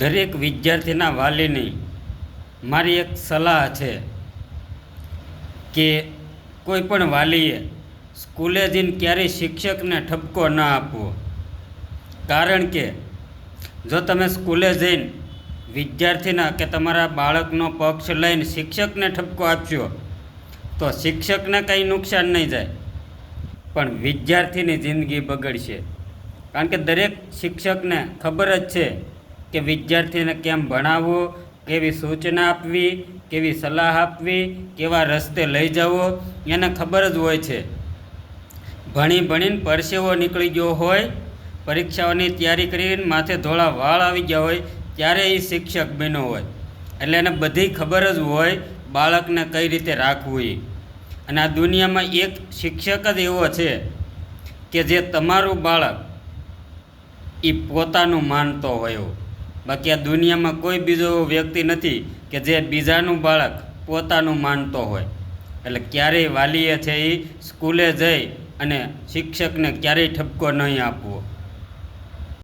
દરેક વિદ્યાર્થીના વાલીની મારી એક સલાહ છે કે કોઈ પણ વાલીએ સ્કૂલે જઈને ક્યારેય શિક્ષકને ઠપકો ન આપવો. કારણ કે જો તમે સ્કૂલે જઈને વિદ્યાર્થીના કે તમારા બાળકનો પક્ષ લઈને શિક્ષકને ઠપકો આપશો, તો શિક્ષકને કંઈ નુકસાન નહીં જાય, પણ વિદ્યાર્થીની જિંદગી બગડશે. કારણ કે દરેક શિક્ષકને ખબર જ છે કે વિદ્યાર્થીને કેમ ભણાવવો કેવી સૂચના આપવી, કેવી સલાહ આપવી, કેવા રસ્તે લઈ જવો, એને ખબર જ હોય છે. ભણી ભણીને પરસેવો નીકળી ગયો હોય, પરીક્ષાઓની તૈયારી કરીને માથે ધોળા વાળ આવી ગયા હોય, ત્યારે એ શિક્ષક બન્યો હોય. એટલે એને બધી ખબર જ હોય બાળકને કઈ રીતે રાખવું એ અને આ દુનિયામાં એક શિક્ષક જ એવો છે કે જે તમારું બાળક એ પોતાનું માનતો હોય બાકી આ દુનિયામાં કોઈ બીજો વ્યક્તિ નથી કે જે બીજાનું બાળક પોતાનું માનતો હોય. એટલે ક્યારેય વાલીએ છે એ સ્કૂલે જઈ અને શિક્ષકને ક્યારેય ઠપકો નહીં આપવો.